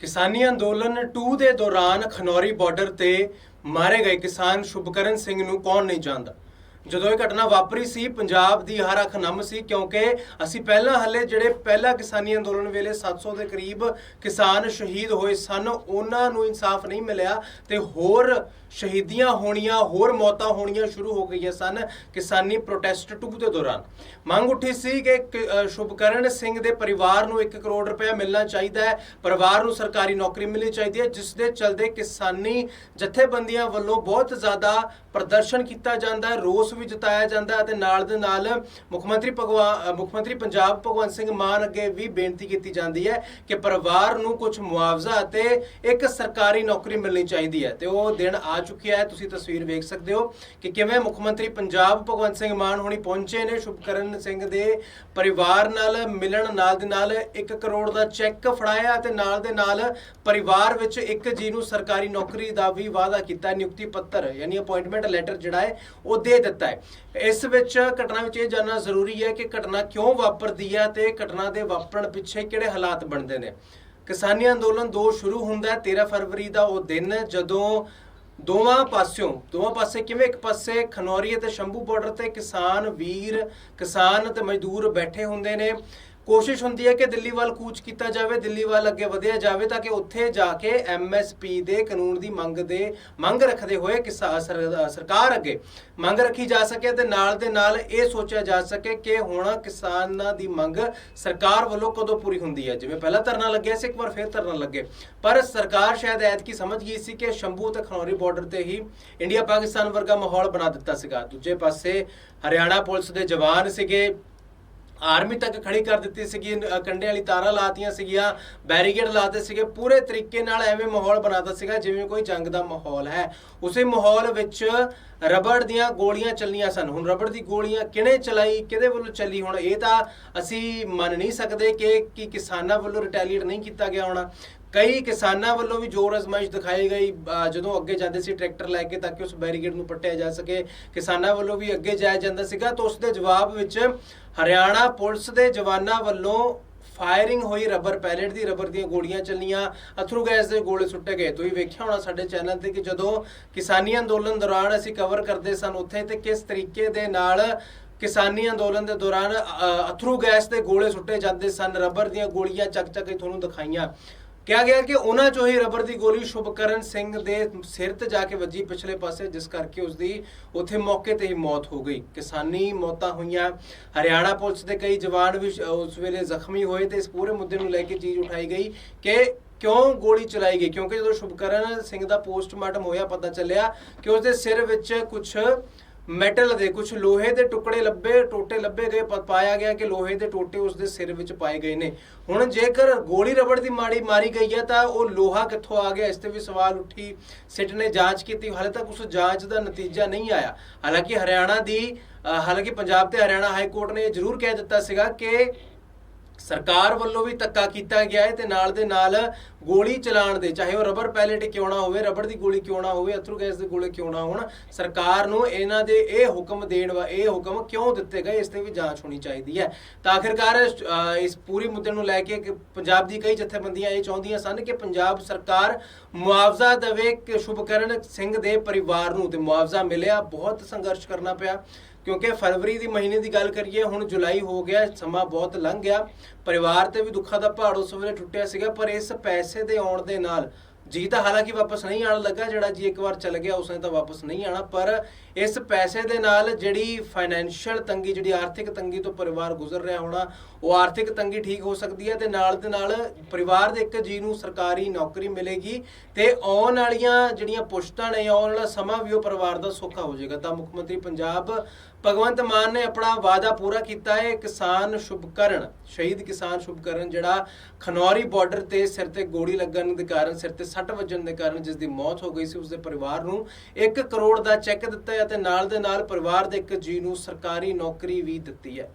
ਕਿਸਾਨੀ ਅੰਦੋਲਨ 2 ਦੇ ਦੌਰਾਨ ਖਨੌਰੀ ਬਾਰਡਰ ਤੇ ਮਾਰੇ ਗਏ ਕਿਸਾਨ ਸ਼ੁਭਕਰਨ ਸਿੰਘ ਨੂੰ ਕੌਣ ਨਹੀਂ ਜਾਣਦਾ। ਜਦੋਂ ਇਹ ਘਟਨਾ ਵਾਪਰੀ ਸੀ, ਪੰਜਾਬ ਦੀ ਹਰ ਅੱਖ ਨਮ ਸੀ ਕਿਉਂਕਿ ਅਸੀਂ ਪਹਿਲਾਂ ਹੱਲੇ ਜਿਹੜੇ ਪਹਿਲਾ ਕਿਸਾਨੀ ਅੰਦੋਲਨ ਵੇਲੇ 700 ਦੇ ਕਰੀਬ ਕਿਸਾਨ ਸ਼ਹੀਦ ਹੋਏ ਸਨ, ਉਹਨਾਂ ਨੂੰ ਇਨਸਾਫ ਨਹੀਂ ਮਿਲਿਆ ਤੇ ਹੋਰ ਸ਼ਹੀਦੀਆਂ ਹੋਣੀਆਂ, ਹੋਰ ਮੌਤਾਂ ਹੋਣੀਆਂ ਸ਼ੁਰੂ ਹੋ ਗਈਆਂ ਸਨ ਕਿਸਾਨੀ ਪ੍ਰੋਟੈਸਟ 2 ਦੇ ਦੌਰਾਨ। ਮੰਗ ਉੱਠੀ ਸੀ ਕਿ ਸ਼ੁਭਕਰਨ ਸਿੰਘ ਦੇ ਪਰਿਵਾਰ ਨੂੰ 1 ਕਰੋੜ ਰੁਪਏ ਮਿਲਣਾ ਚਾਹੀਦਾ ਹੈ, ਪਰਿਵਾਰ ਨੂੰ ਸਰਕਾਰੀ ਨੌਕਰੀ ਮਿਲਣੀ ਚਾਹੀਦੀ ਹੈ, ਜਿਸ ਦੇ ਚਲਦੇ ਕਿਸਾਨੀ ਜਥੇਬੰਦੀਆਂ ਵੱਲੋਂ ਬਹੁਤ ਜ਼ਿਆਦਾ ਪ੍ਰਦਰਸ਼ਨ ਕੀਤਾ ਜਾਂਦਾ ਹੈ, ਰੋਸ ਵੀ ਜਤਾਇਆ ਜਾਂਦਾ ਅਤੇ ਨਾਲ ਦੇ ਨਾਲ ਮੁੱਖ ਮੰਤਰੀ ਭਗਵਾ ਮੁੱਖ ਮੰਤਰੀ ਪੰਜਾਬ ਭਗਵੰਤ ਸਿੰਘ ਮਾਨ ਅੱਗੇ ਵੀ ਬੇਨਤੀ ਕੀਤੀ ਜਾਂਦੀ ਹੈ ਕਿ ਪਰਿਵਾਰ ਨੂੰ ਕੁਝ ਮੁਆਵਜ਼ਾ ਅਤੇ ਇੱਕ ਸਰਕਾਰੀ ਨੌਕਰੀ ਮਿਲਣੀ ਚਾਹੀਦੀ ਹੈ। ਤੇ ਉਹ ਦਿਨ ਆ ਚੁੱਕਿਆ ਹੈ, ਤੁਸੀਂ ਤਸਵੀਰ ਵੇਖ ਸਕਦੇ ਹੋ ਕਿ ਕਿਵੇਂ ਮੁੱਖ ਮੰਤਰੀ ਪੰਜਾਬ ਭਗਵੰਤ ਸਿੰਘ ਮਾਨ ਹੁਣੀ ਪਹੁੰਚੇ ਨੇ। ਸ਼ੁਭਕਰਨ ਸਿੰਘ ਦੇ ਪਰਿਵਾਰ ਨਾਲ ਮਿਲਣ, ਨਾਲ ਦੇ ਨਾਲ 1 ਕਰੋੜ ਦਾ ਚੈੱਕ ਫੜਾਇਆ ਤੇ ਨਾਲ ਦੇ ਨਾਲ ਪਰਿਵਾਰ ਵਿੱਚ ਇੱਕ ਜੀ ਨੂੰ ਸਰਕਾਰੀ ਨੌਕਰੀ ਦਾ ਵੀ ਵਾਅਦਾ ਕੀਤਾ। ਨਿਯੁਕਤੀ ਪੱਤਰ, ਯਾਨੀ ਅਪਾਇੰਟਮੈਂਟ ਲੈਟਰ ਜਿਹੜਾ ਹੈ, ਉਹ ਦੇ ਦਿੱਤਾ ਹੈ। ਇਸ ਵਿੱਚ ਘਟਨਾ ਵਿੱਚ ਇਹ ਜਾਨਣਾ ਜ਼ਰੂਰੀ ਹੈ ਕਿ ਘਟਨਾ ਕਿਉਂ ਵਾਪਰਦੀ ਹੈ ਤੇ ਘਟਨਾ ਦੇ ਵਾਪਰਨ ਪਿੱਛੇ ਕਿਹੜੇ ਹਾਲਾਤ ਬਣਦੇ ਨੇ। ਕਿਸਾਨੀ ਅੰਦੋਲਨ 2 ਸ਼ੁਰੂ ਹੁੰਦਾ ਹੈ 13 ਫਰਵਰੀ ਦਾ ਉਹ ਦਿਨ, ਜਦੋਂ ਦੋਵਾਂ ਪਾਸਿਓਂ, ਦੋਵਾਂ ਪਾਸੇ ਕਿਵੇਂ? ਇੱਕ ਪਾਸੇ ਖਨੌਰੀ ਅਤੇ ਸ਼ੰਭੂ ਬਾਰਡਰ ਤੇ ਕਿਸਾਨ ਵੀਰ, ਕਿਸਾਨ ਤੇ ਮਜ਼ਦੂਰ ਬੈਠੇ ਹੁੰਦੇ ਨੇ। ਕੋਸ਼ਿਸ਼ ਹੁੰਦੀ ਹੈ ਕਿ ਦਿੱਲੀ ਵੱਲ ਕੂਚ ਕੀਤਾ ਜਾਵੇ, ਦਿੱਲੀ ਵੱਲ ਅੱਗੇ ਵਧਿਆ ਜਾਵੇ ਤਾਂ ਕਿ ਉੱਥੇ ਜਾ ਕੇ ਐਮਐਸਪੀ ਦੇ ਕਾਨੂੰਨ ਦੀ ਮੰਗ ਦੇ, ਮੰਗ ਰੱਖਦੇ ਹੋਏ ਕਿਸਾ- ਸਰਕਾਰ ਅੱਗੇ ਮੰਗ ਰੱਖੀ ਜਾ ਸਕੇ ਤੇ ਨਾਲ ਦੇ ਨਾਲ ਇਹ ਸੋਚਿਆ ਜਾ ਸਕੇ ਕਿ ਹੁਣ ਕਿਸਾਨਾਂ ਦੀ ਮੰਗ ਸਰਕਾਰ ਵੱਲੋਂ ਕਦੋਂ ਪੂਰੀ ਹੁੰਦੀ ਹੈ। ਜਿਵੇਂ ਪਹਿਲਾਂ ਧਰਨਾ ਲੱਗਿਆ ਸੀ, ਇੱਕ ਵਾਰ ਫੇਰ ਧਰਨਾ ਲੱਗੇ। ਪਰ ਸਰਕਾਰ ਸ਼ਾਇਦ ਐਤਕੀ ਸਮਝ ਗਈ ਸੀ ਕਿ ਸ਼ੰਭੂ ਤੇ ਖਨੌਰੀ ਬਾਰਡਰ ਤੇ ਹੀ ਇੰਡੀਆ ਪਾਕਿਸਤਾਨ ਵਰਗਾ ਮਾਹੌਲ ਬਣਾ ਦਿੱਤਾ ਸੀਗਾ। ਦੂਜੇ ਪਾਸੇ ਹਰਿਆਣਾ ਪੁਲਿਸ ਦੇ ਜਵਾਨ ਸੀਗੇ। ਆਰਮੀ ਤੱਕ ਖੜੀ ਕਰ ਦਿੱਤੀ ਸੀਗੀ ਅ, ਕੰਡੇ ਵਾਲੀ ਤਾਰਾਂ ਲਾਤੀਆਂ ਸੀਗੀਆਂ ਬੈਰੀਕੇਡ ਲਾਤੇ ਸੀਗੇ ਪੂਰੇ ਤਰੀਕੇ ਨਾਲ ਐਵੇਂ ਮਾਹੌਲ ਬਣਾਤਾ ਸੀਗਾ ਜਿਵੇਂ ਕੋਈ ਜੰਗ ਦਾ ਮਾਹੌਲ ਹੈ। ਉਸੇ ਮਾਹੌਲ ਵਿੱਚ ਰਬੜ ਦੀਆਂ ਗੋਲੀਆਂ ਚੱਲੀਆਂ ਸਨ। ਹੁਣ ਰਬੜ ਦੀ ਗੋਲੀਆਂ ਕਿਹਨੇ ਚਲਾਈ ਕਿਹਦੇ ਵੱਲੋਂ ਚੱਲੀ? ਹੁਣ ਇਹ ਤਾਂ ਅਸੀਂ ਮੰਨ ਨਹੀਂ ਸਕਦੇ ਕਿ ਕਿ ਕਿਸਾਨਾਂ ਵੱਲੋਂ ਰਿਟੈਲੀਏਟ ਨਹੀਂ ਕੀਤਾ ਗਿਆ ਹੋਣਾ। ਕਈ ਕਿਸਾਨਾਂ ਵੱਲੋਂ ਵੀ ਜ਼ੋਰ ਅਜ਼ਮਾਇਸ਼ ਦਿਖਾਈ ਗਈ ਜਦੋਂ ਅੱਗੇ ਜਾਂਦੇ ਸੀ ਟਰੈਕਟਰ ਲੈ ਕੇ ਤਾਂ ਕਿ ਉਸ ਬੈਰੀਕੇਡ ਨੂੰ ਪੱਟਿਆ ਜਾ ਸਕੇ। ਕਿਸਾਨਾਂ ਵੱਲੋਂ ਵੀ ਅੱਗੇ ਜਾਇਆ ਜਾਂਦਾ ਸੀਗਾ ਤਾਂ ਉਸ ਦੇ ਜਵਾਬ ਵਿੱਚ ਹਰਿਆਣਾ ਪੁਲਿਸ ਦੇ ਜਵਾਨਾਂ ਵੱਲੋਂ ਫਾਇਰਿੰਗ ਹੋਈ, ਰਬਰ ਪੈਲੇਟ ਦੀ, ਰਬਰ ਦੀਆਂ ਗੋਲੀਆਂ ਚੱਲੀਆਂ, ਅਥਰੂ ਗੈਸ ਦੇ ਗੋਲੇ ਸੁੱਟੇ ਗਏ। ਤੁਸੀਂ ਵੇਖਿਆ ਹੋਣਾ ਸਾਡੇ ਚੈਨਲ ਤੇ ਕਿ ਜਦੋਂ ਕਿਸਾਨੀ ਅੰਦੋਲਨ ਦੌਰਾਨ ਅਸੀਂ ਕਵਰ ਕਰਦੇ ਸਨ, ਉੱਥੇ ਤੇ ਕਿਸ ਤਰੀਕੇ ਦੇ ਨਾਲ ਕਿਸਾਨੀ ਅੰਦੋਲਨ ਦੇ ਦੌਰਾਨ ਅਥਰੂ ਗੈਸ ਦੇ ਗੋਲੇ ਸੁੱਟੇ ਜਾਂਦੇ ਸਨ, ਰਬਰ ਦੀਆਂ ਗੋਲੀਆਂ ਚੱਕ ਚੱਕ ਕੇ ਤੁਹਾਨੂੰ ਦਿਖਾਈਆਂ। ਕਿਹਾ ਗਿਆ ਕਿ ਉਹਨਾਂ ਚੋਂ ਹੀ ਰਬਰ ਦੀ ਗੋਲੀ ਸ਼ੁਭਕਰਨ ਸਿੰਘ ਦੇ ਸਿਰ ਤੇ ਜਾ ਕੇ ਵੱਜੀ ਪਿਛਲੇ ਪਾਸੇ, ਜਿਸ ਕਰਕੇ ਉਸ ਦੀ ਉੱਥੇ ਮੌਕੇ ਤੇ ਹੀ ਮੌਤ ਹੋ ਗਈ। ਕਿਸਾਨੀ ਮੌਤਾਂ ਹੋਈਆਂ। ਹਰਿਆਣਾ ਪੁਲਿਸ ਦੇ ਕਈ ਜਵਾਨ ਵੀ ਉਸ ਵੇਲੇ ਜ਼ਖਮੀ ਹੋਏ ਤੇ ਇਸ ਪੂਰੇ ਮੁੱਦੇ ਨੂੰ ਲੈ ਕੇ ਚੀਜ਼ ਉਠਾਈ ਗਈ ਕਿ ਕਿਉਂ ਗੋਲੀ ਚਲਾਈ ਗਈ? ਕਿਉਂਕਿ ਜਦੋਂ ਸ਼ੁਭਕਰਨ ਸਿੰਘ ਦਾ ਪੋਸਟਮਾਰਟਮ ਹੋਇਆ, ਪਤਾ ਚੱਲਿਆ ਕਿ ਉਸ ਦੇ ਸਿਰ ਵਿੱਚ ਕੁਝ ਮੈਟਲ ਦੇ ਕੁਝ ਲੋਹੇ ਦੇ ਟੁਕੜੇ ਲੱਭੇ, ਟੋਟੇ ਲੱਭੇ ਗਏ, ਪ- ਪਾਇਆ ਗਿਆ ਕਿ ਲੋਹੇ ਦੇ ਟੋਟੇ ਉਸ ਦੇ ਸਿਰ ਵਿੱਚ ਪਾਏ ਗਏ ਨੇ। ਹੁਣ ਜੇਕਰ ਗੋਲੀ ਰਬੜ ਦੀ ਮਾੜੀ, ਮਾਰੀ ਗਈ ਹੈ ਤਾਂ ਉਹ ਲੋਹਾ ਕਿੱਥੋਂ ਆ ਗਿਆ? ਇਸ ਤੇ ਵੀ ਸਵਾਲ ਉੱਠੀ ਸਿੱਟ ਨੇ ਜਾਂਚ ਕੀਤੀ। ਹਾਲੇ ਤੱਕ ਉਸ ਜਾਂਚ ਦਾ ਨਤੀਜਾ ਨਹੀਂ ਆਇਆ। ਹਾਲਾਂਕਿ ਹਰਿਆਣਾ ਦੀ ਹਾਲਾਂਕਿ ਪੰਜਾਬ ਤੇ ਹਰਿਆਣਾ ਹਾਈ ਕੋਰਟ ਨੇ ਇਹ ਜ਼ਰੂਰ ਕਹਿ ਦਿੱਤਾ ਸੀਗਾ ਕਿ ਸਰਕਾਰ ਵੱਲੋਂ ਵੀ ਧੱਕਾ ਕੀਤਾ ਗਿਆ ਹੈ ਤੇ ਨਾਲ ਦੇ ਨਾਲ ਗੋਲੀ ਚਲਾਉਣ ਦੇ, ਚਾਹੇ ਉਹ ਰਬਰ ਪੈਲੇਟ ਕਿਉਂ ਨਾ ਹੋਵੇ, ਰਬੜ ਦੀ ਗੋਲੀ ਕਿਉਂ ਨਾ ਹੋਵੇ, ਅਥਰੂ ਗੈਸ ਦੇ ਗੋਲੇ ਕਿਉਂ ਨਾ ਹੋਣ, ਸਰਕਾਰ ਨੂੰ ਇਹਨਾਂ ਦੇ ਇਹ ਹੁਕਮ ਦੇਣ ਵਾ, ਇਹ ਹੁਕਮ ਕਿਉਂ ਦਿੱਤੇ ਗਏ, ਇਸ ਤੇ ਵੀ ਜਾਂਚ ਹੋਣੀ ਚਾਹੀਦੀ ਹੈ। ਤਾਂ ਆਖਿਰਕਾਰ ਇਸ ਪੂਰੀ ਮੁੱਦੇ ਨੂੰ ਲੈ ਕੇ ਪੰਜਾਬ ਦੀ ਕਈ ਜਥੇਬੰਦੀਆਂ ਇਹ ਚਾਹੁੰਦੀਆਂ ਸਨ ਕਿ ਪੰਜਾਬ ਸਰਕਾਰ ਮੁਆਵਜ਼ਾ ਦੇਵੇ ਕਿ ਸ਼ੁਭਕਰਨ ਸਿੰਘ ਦੇ ਪਰਿਵਾਰ ਨੂੰ ਤੇ ਮੁਆਵਜ਼ਾ ਮਿਲਿਆ, ਬਹੁਤ ਸੰਘਰਸ਼ ਕਰਨਾ ਪਿਆ। ਕਿਉਂਕਿ ਫਰਵਰੀ ਦੀ ਮਹੀਨੇ ਦੀ ਗੱਲ ਕਰੀਏ, ਹੁਣ ਜੁਲਾਈ ਹੋ ਗਿਆ, ਸਮਾਂ ਬਹੁਤ ਲੰਘ ਗਿਆ। ਪਰਿਵਾਰ ਤੇ ਵੀ ਦੁੱਖਾਂ ਦਾ ਪਹਾੜ ਉਸ ਵੇਲੇ ਟੁੱਟਿਆ ਸੀਗਾ, ਪਰ ਇਸ ਪੈਸੇ ਦੇ ਆਉਣ ਦੇ ਨਾਲ ਜੀ ਤਾਂ ਹਾਲਾਂਕਿ ਵਾਪਸ ਨਹੀਂ ਆਣ ਲੱਗਾ, ਜਿਹੜਾ ਜੀ ਇੱਕ ਵਾਰ ਚਲ ਗਿਆ ਉਸਨੇ ਤਾਂ ਵਾਪਸ ਨਹੀਂ ਆਣਾ ਪਰ ਇਸ ਪੈਸੇ ਦੇ ਨਾਲ ਜਿਹੜੀ ਫਾਈਨੈਂਸ਼ੀਅਲ ਤੰਗੀ, ਜਿਹੜੀ ਆਰਥਿਕ ਤੰਗੀ ਤੋਂ ਪਰਿਵਾਰ ਗੁਜ਼ਰ ਰਿਹਾ ਹੋਣਾ, ਉਹ ਆਰਥਿਕ ਤੰਗੀ ਠੀਕ ਹੋ ਸਕਦੀ ਹੈ ਤੇ ਨਾਲ ਦੇ ਨਾਲ ਪਰਿਵਾਰ ਦੇ ਇੱਕ ਜੀ ਨੂੰ ਸਰਕਾਰੀ ਨੌਕਰੀ ਮਿਲੇਗੀ ਤੇ ਆਉਣ ਵਾਲੀਆਂ ਜਿਹੜੀਆਂ ਪੁਸ਼ਤਾਂ ਨੇ, ਆਉਣ ਵਾਲਾ ਸਮਾਂ ਵੀ ਉਹ ਪਰਿਵਾਰ ਦਾ ਸੌਖਾ ਹੋ ਜਾਏਗਾ। ਤਾਂ ਮੁੱਖ ਮੰਤਰੀ ਪੰਜਾਬ ਭਗਵੰਤ ਮਾਨ ਨੇ ਆਪਣਾ ਵਾਅਦਾ ਪੂਰਾ ਕੀਤਾ ਹੈ, ਕਿਸਾਨ ਸ਼ੁਭਕਰਨ, ਸ਼ਹੀਦ ਕਿਸਾਨ ਸ਼ੁਭਕਰਨ, ਜਿਹੜਾ ਖਨੌਰੀ ਬਾਰਡਰ ਤੇ ਸਿਰ ਤੇ ਗੋਲੀ ਲੱਗਣ ਦੇ ਕਾਰਨ ਸਿਰ ਤੇ ਸੱਟ ਵੱਜਣ ਦੇ ਕਾਰਨ ਜਿਸ ਦੀ ਮੌਤ ਹੋ ਗਈ ਸੀ ਉਸ ਦੇ ਪਰਿਵਾਰ ਨੂੰ 1 ਕਰੋੜ ਦਾ ਚੈੱਕ ਦਿੱਤਾ ਹੈ ਅਤੇ ਨਾਲ ਦੇ ਨਾਲ ਪਰਿਵਾਰ ਦੇ ਇੱਕ ਜੀ ਨੂੰ ਸਰਕਾਰੀ ਨੌਕਰੀ ਵੀ ਦਿੱਤੀ ਹੈ।